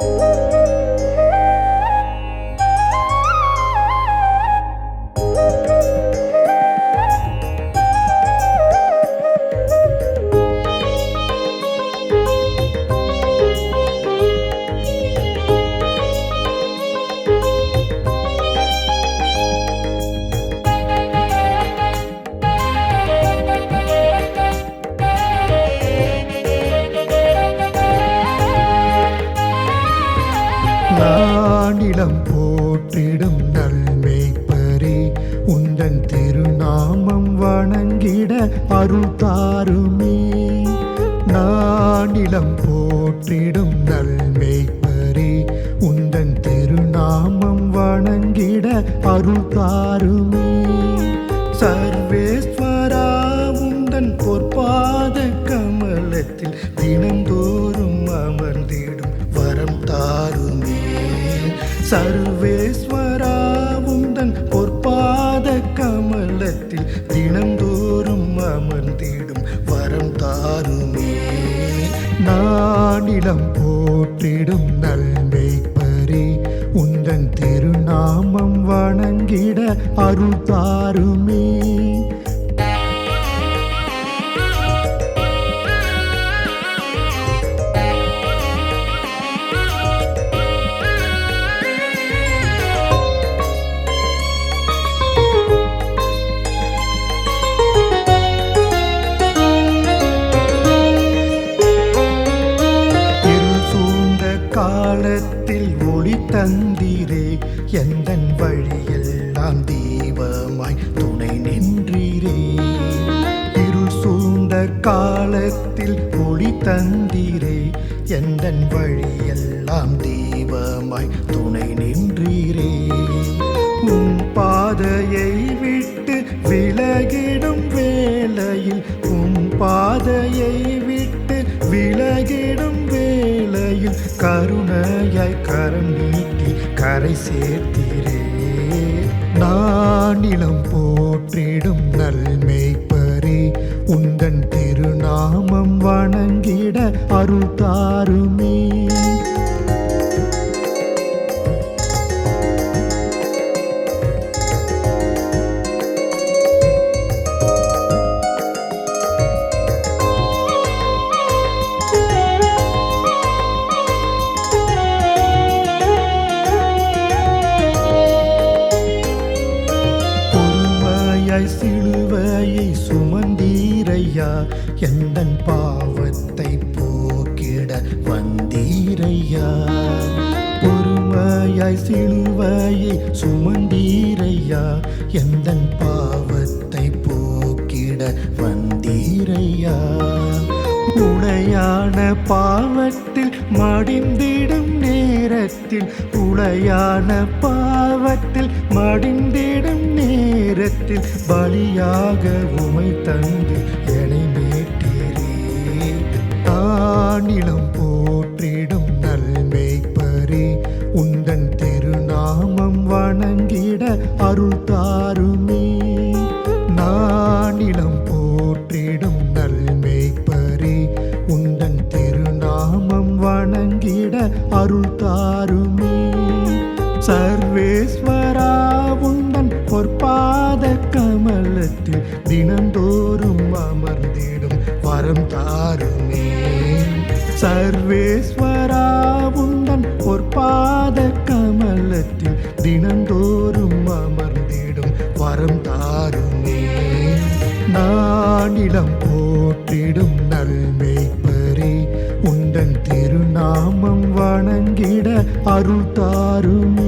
Música நாடிடம் போற்றிடும் நன்மைப்பரே. உந்தன் திருநாமம் வணங்கிட அருள் தாருமே. நாடிடம் போற்றிடும் நன்மைப்பரே. உந்தன் திருநாமம் வணங்கிட அருள் தாருமே. சர்வேஸ்வரா உந்தன் பொற்பாத கமலத்தில் சர்வேஸ்வரா உந்தன் பொற்பாத கமலத்தில் தினந்தோறும் அமர்ந்திடும் வரம் தாருமே. நாடிடம் போற்றிடும் நல்மை நல்மெய்ப்பரே உந்தன் திருநாமம் வணங்கிட அருள் தாருமே. எந்த எந்தன் வழியெல்லாம் தீபமாய் துணை நின்றீரே? இருள் சூழ்ந்த காலத்தில் ஒளி தந்தீரே. எந்த வழியெல்லாம் தீபமாய் துணை நின்றீரே? உன் பாதையை விட்டு விலகிடும் வேளையில் உன் பாதையை விட்டு விலகிடும் வேளையில் கருணையாய் கரம் கரை சேர்த்தீரே. நானிலம் போற்றிடும் நல்மெய்ப்பரே உந்தன் திருநாமம் வணங்கிட அருள் தாரு. வந்தீரையா எந்தன் பாவத்தை போக்கிட வந்தீரையா? பொறுமையாய் சிலுவையை சுமந்தீரையா? எந்தன் பாவ உளையான பாவத்தில் மடிந்திடும் நேரத்தில் உளையான பாவத்தில் மடிந்திடும் நேரத்தில் பலியாக உமை தந்து என்னை மீட்டீரே. தானிலம் போற்றிடும் நல்மெய்ப்பரே உந்தன் திருநாமம் வணங்கிட அருள் தாருமே. அருள் தாருமே. சர்வேஸ்வரா உந்தன் பொற்பாத கமலத்தில் தினந்தோறும் அமர்ந்திடும் வரம் தாருமே. சர்வேஸ்வரா உந்தன் பொற்பாத கமலத்தில் தினந்தோறும் அமர்ந்திடும் வரம் தாருமே. நானிடம் போற்றிடும் நல்மெய்ப்பரே உந்தன் அருள் தாரும்